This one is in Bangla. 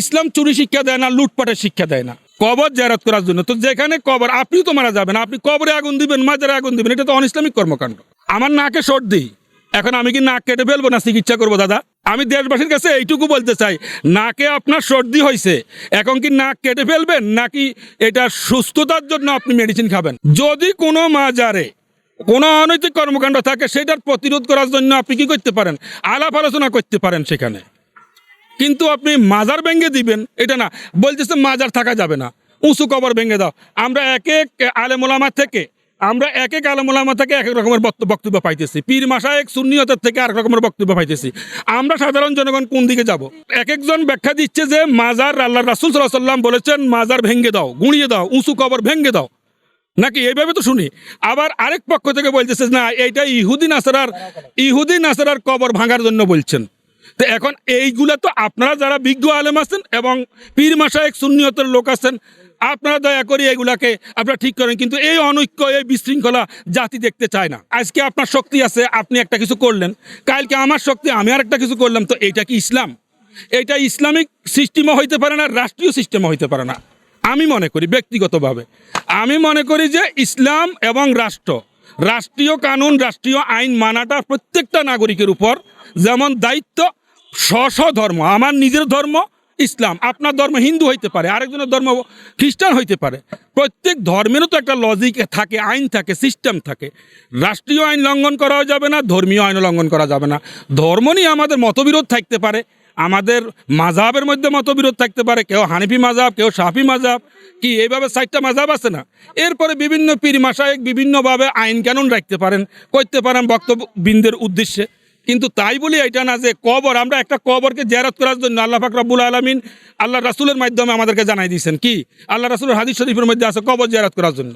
ইসলাম চুরি শিক্ষা দেয় না, লুটপাটের শিক্ষা দেয় না। কবর জারাত করার জন্য। তো যেখানে কবর, আপনিও তো মারা যাবেন, আপনি কবরে আগুন দিবেন, মাজারে আগুন দিবেন, এটা তো অনিসলামিক কর্মকাণ্ড। আমার নাকে সর্দি এখন আমি কি নাক কেটে ফেলব না চিকিৎসা করব, দাদা? আমি দেশবাসীর কাছে এইটুকু বলতে চাই, নাকে আপনার সর্দি হয়েছে এখন কি নাক কেটে ফেলবেন, নাকি এটা সুস্থতার জন্য আপনি মেডিসিন খাবেন? যদি কোনো মাজারে কোনো অনৈতিক কর্মকাণ্ড থাকে, সেটার প্রতিরোধ করার জন্য আপনি কি করতে পারেন? আলাপ আলোচনা করতে পারেন সেখানে। কিন্তু আপনি মাজার ভেঙে দিবেন, এটা না। বলতেছে মাজার থাকা যাবে না। উঁচু কবর ভেঙে দাও। আমরা এক এক আলেমোলামা থেকে, আমরা এক এক আলেমোলামা থেকে এক এক রকমের বক্ত- বক্তব্য পাইতেছি। পীর মাসা এক শূন্যতার থেকে আরেক রকমের বক্তব্য পাইতেছি। আমরা সাধারণ জনগণ কোন দিকে যাব? এক একজন ব্যাখ্যা দিচ্ছে যে, মাজার আল্লাহ রাসুল সাল্লাহ সাল্লাম বলেছেন, মাজার ভেঙে দাও, গুঁড়িয়ে দাও, উঁচু কবর ভেঙে দাও। নাকি এইভাবে তো শুনি? আবার আরেক পক্ষ থেকে বলতেছে, না, এইটা ইহুদি নাসারার ইহুদি নাসারার কবর ভাঙার জন্য বলছেন। তো এখন এইগুলা তো আপনারা যারা বিজ্ঞ আলেম আছেন এবং পীর মাসায়েক সুন্নিয়তের লোক আছেন, আপনারা দয়া করে এগুলাকে আপনারা ঠিক করেন। কিন্তু এই অনৈক্য, এই বিশৃঙ্খলা জাতি দেখতে চায় না। আজকে আপনার শক্তি আছে, আপনি একটা কিছু করলেন। কালকে আমার শক্তি, আমি আর একটা কিছু করলাম, তো এইটা কি ইসলাম? এটা ইসলামিক সিস্টেমও হইতে পারে না, রাষ্ট্রীয় সিস্টেমও হইতে পারে না। আমি মনে করি ব্যক্তিগতভাবে, আমি মনে করি যে ইসলাম এবং রাষ্ট্র, রাষ্ট্রীয় কানুন, রাষ্ট্রীয় আইন মানাটা প্রত্যেকটা নাগরিকের উপর যেমন দায়িত্ব স্ব ধর্ম, আমার নিজের ধর্ম ইসলাম, আপনার ধর্ম হিন্দু হইতে পারে, আরেকজনের ধর্ম খ্রিস্টান হইতে পারে। প্রত্যেক ধর্মেরও তো একটা লজিক থাকে, আইন থাকে সিস্টেম থাকে। রাষ্ট্রীয় আইন লঙ্ঘন করাও যাবে না, ধর্মীয় আইন লঙ্ঘন করা যাবে না। ধর্ম নিয়ে আমাদের মতবিরোধ থাকতে পারে, আমাদের মাঝাবের মধ্যে মতবিরোধ থাকতে পারে, কেউ হানিফি মাঝাব কেউ সাফি মাঝাব কি এইভাবে চারটা মাঝাব আছে না? এরপরে বিভিন্ন পীর মাসায়েক বিভিন্নভাবে আইন কানুন রাখতে পারেন, করতে পারেন বক্তব্য বক্তব্যবৃন্দের উদ্দেশ্যে। কিন্তু তাই বলি এটা না যে কবর, আমরা একটা কবরকে জেরাত করার জন্য আল্লাহ পাক রব্বুল আলমিন আল্লাহ রাসুলের মাধ্যমে আমাদেরকে জানাই দিয়েছেন। কি? আল্লাহ রাসুলের হাদিস শরীফের মধ্যে আছে কবর জেরাত করার জন্য।